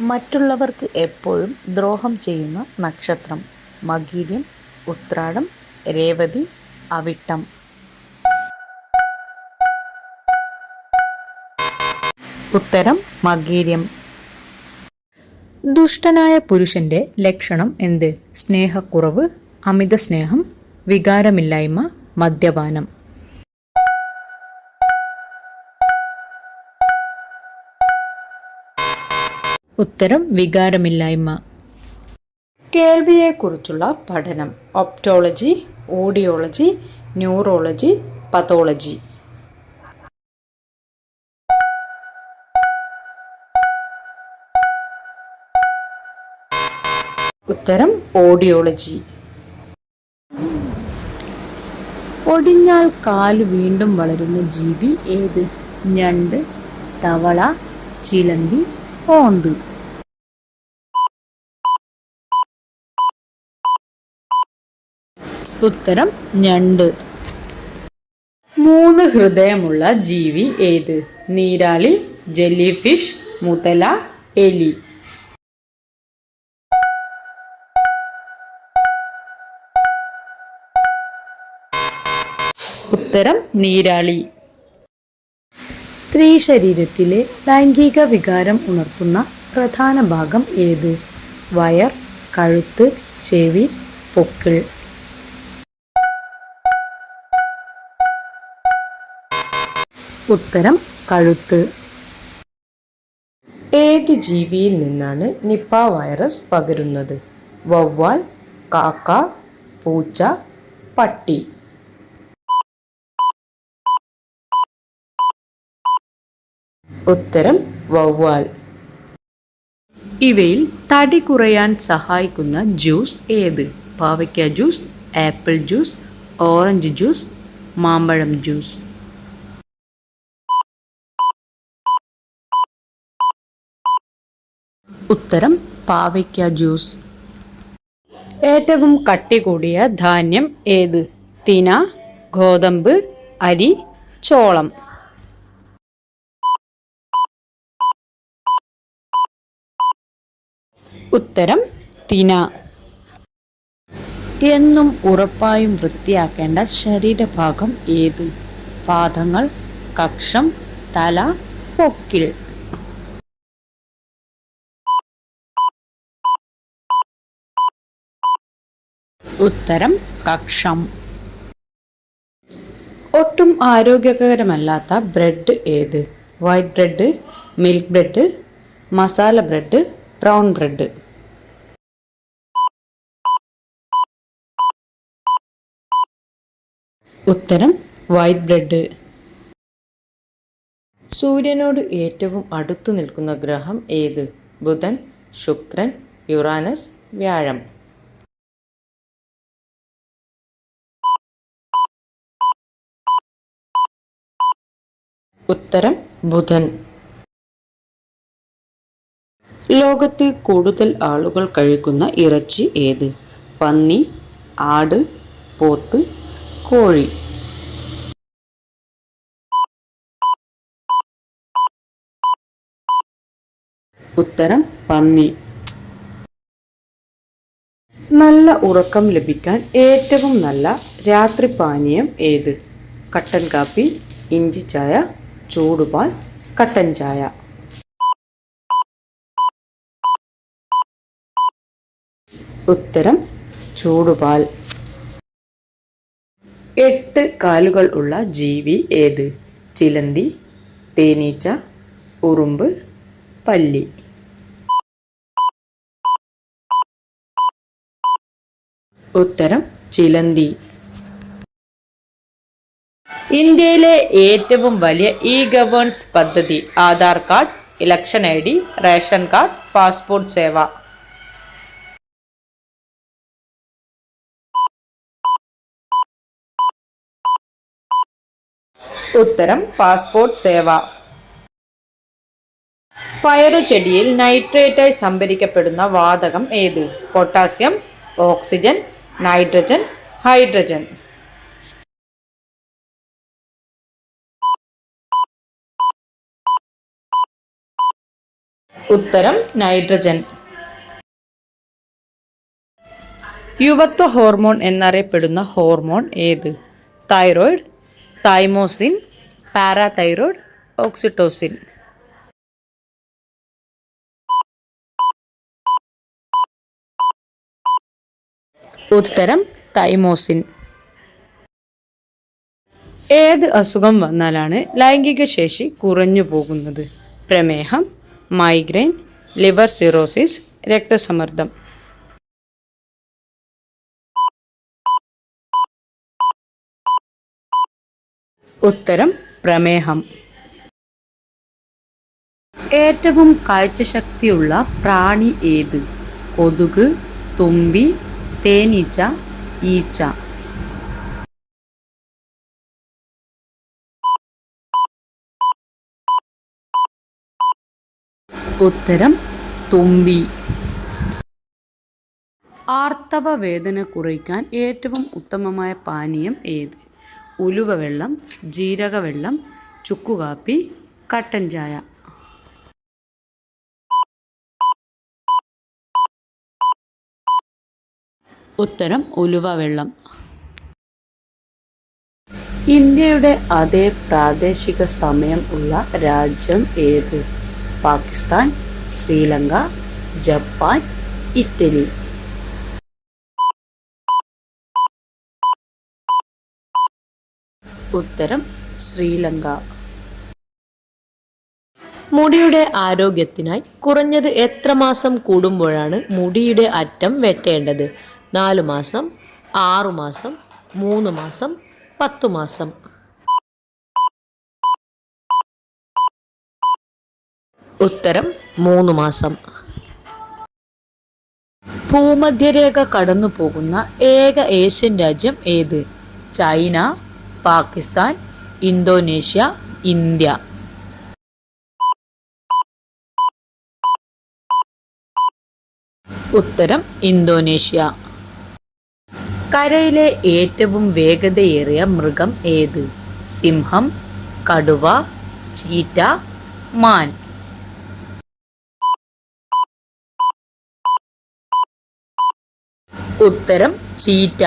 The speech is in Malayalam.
മറ്റുള്ളവർക്ക് എപ്പോഴും ദ്രോഹം ചെയ്യുന്ന നക്ഷത്രം. മകീര്യം ഉത്രാടം രേവതി അവിട്ടം. ഉത്തരം മകീര്യം. ദുഷ്ടനായ പുരുഷന്റെ ലക്ഷണം എന്ത്? സ്നേഹക്കുറവ് അമിത സ്നേഹം വികാരമില്ലായ്മ മദ്യപാനം. ഉത്തരം വികാരമില്ലായ്മ. കേൾവിയെക്കുറിച്ചുള്ള പഠനം. ഒപ്റ്റോളജി ഓഡിയോളജി ന്യൂറോളജി പതോളജി ഉത്തരം ഓഡിയോളജി. ഒടിഞ്ഞാൽ കാൽ വീണ്ടും വളരുന്ന ജീവി ഏത്? ഞണ്ട് തവള ചിലന്തി ഓന്ത് ഉത്തരം ഞണ്ട്. മൂന്ന് ഹൃദയമുള്ള ജീവി ഏത്? നീരാളി ജെല്ലി ഫിഷ് മുതല എലി. ഉത്തരം നീരാളി. സ്ത്രീ ശരീരത്തിലെ ലൈംഗിക വികാരം ഉണർത്തുന്ന പ്രധാന ഭാഗം ഏത്? വയർ കഴുത്ത് ചെവി പൊക്കിൾ. ഉത്തരം കഴുത്ത്. ഏത് ജീവിയിൽ നിന്നാണ് നിപ്പ വൈറസ് പകരുന്നത്? വവ്വാൽ കാക്ക പൂച്ച പട്ടി. ഉത്തരം വവ്വാൽ. ഇവയിൽ തടി കുറയാൻ സഹായിക്കുന്ന ജ്യൂസ് ഏത്? പാവയ്ക്ക juice apple juice orange juice മാമ്പഴം ജ്യൂസ്. ഉത്തരം പാവയ്ക്ക ജ്യൂസ്. ഏറ്റവും കട്ടി കൂടിയ ധാന്യം ഏത്? തിന ഗോതമ്പ് അരി ചോളം. ഉത്തരം തിന. എന്നും ഉറപ്പായും വൃത്തിയാക്കേണ്ട ശരീരഭാഗം ഏത്? പാദങ്ങൾ കക്ഷം തല പൊക്കിൽ. ഉത്തരം കക്ഷം. ഒട്ടും ആരോഗ്യകരമല്ലാത്ത ബ്രെഡ് ഏത്? White bread milk bread masala bread brown bread. ഉത്തരം വൈറ്റ് ബ്രെഡ്. സൂര്യനോട് ഏറ്റവും അടുത്തു നിൽക്കുന്ന ഗ്രഹം ഏത്? ബുധൻ ശുക്രൻ യുറാനസ് വ്യാഴം. ഉത്തരം ബുധൻ. ലോകത്ത് കൂടുതൽ ആളുകൾ കഴിക്കുന്ന ഇറച്ചി ഏത്? പന്നി ആട് പോത്ത് കോഴി. ഉത്തരം പന്നി. നല്ല ഉറക്കം ലഭിക്കാൻ ഏറ്റവും നല്ല രാത്രി പാനീയം ഏത്? കട്ടൻ കാപ്പി ഇഞ്ചി ചായ ചൂടുപാൽ കട്ടൻ ചായ. ഉത്തരം ചൂടുപാൽ. എട്ട് കാലുകൾ ഉള്ള ജീവി ഏത്? ചിലന്തി തേനീച്ച ഉറുമ്പ് പല്ലി. ഉത്തരം ചിലന്തി. ഇന്ത്യയിലെ ഏറ്റവും വലിയ ഇ ഗവേൺസ് പദ്ധതി Aadhaar card election I D ration card passport Seva. ഉത്തരം പാസ്പോർട്ട് സേവ. പയറുചെടിയിൽ നൈട്രേറ്റായി സംഭരിക്കപ്പെടുന്ന വാതകം ഏത്? Potassium oxygen nitrogen hydrogen. ഉത്തരം നൈട്രജൻ. യുവത്വ ഹോർമോൺ എന്നറിയപ്പെടുന്ന ഹോർമോൺ ഏത്? Thyroid thymosin parathyroid oxytocin. ഉത്തരം തൈമോസിൻ ഏത് അസുഖം വന്നാലാണ് ലൈംഗിക ശേഷി കുറഞ്ഞു പോകുന്നത്? പ്രമേഹം മൈഗ്രെയിൻ ലിവർ സിറോസിസ് രക്തസമ്മർദ്ദം. ഉത്തരം പ്രമേഹം. ഏറ്റവും കാഴ്ചശക്തിയുള്ള പ്രാണി ഏത്? കൊതുക് തുമ്പി തേനീച്ച ഈച്ച. ഉത്തരം തുമ്പി. ആർത്തവ വേദന കുറയ്ക്കാൻ ഏറ്റവും ഉത്തമമായ പാനീയം ഏത്? ഉലുവ വെള്ളം ജീരക വെള്ളം ചുക്കുകാപ്പി കട്ടൻ ചായ. ഉത്തരം ഉലുവ വെള്ളം ഇന്ത്യയുടെ അതേ പ്രാദേശിക സമയം ഉള്ള രാജ്യം ഏത്? Pakistan Sri Lanka Japan Italy. ഉത്തരം ശ്രീലങ്ക. മുടിയുടെ ആരോഗ്യത്തിനായി കുറഞ്ഞത് എത്ര മാസം കൂടുമ്പോഴാണ് മുടിയുടെ അറ്റം വെട്ടേണ്ടത്? നാലു മാസം ആറു മാസം മൂന്ന് മാസം പത്തു മാസം. ഉത്തരം മൂന്ന് മാസം. ഭൂമധ്യരേഖ കടന്നു പോകുന്ന ഏക ഏഷ്യൻ രാജ്യം ഏത്? China Pakistan Indonesia India. ഉത്തരം ഇന്തോനേഷ്യ. കരയിലെ ഏറ്റവും വേഗതയേറിയ മൃഗം ഏത്? സിംഹം കടുവ ചീറ്റ മാൻ. ഉത്തരം ചീറ്റ.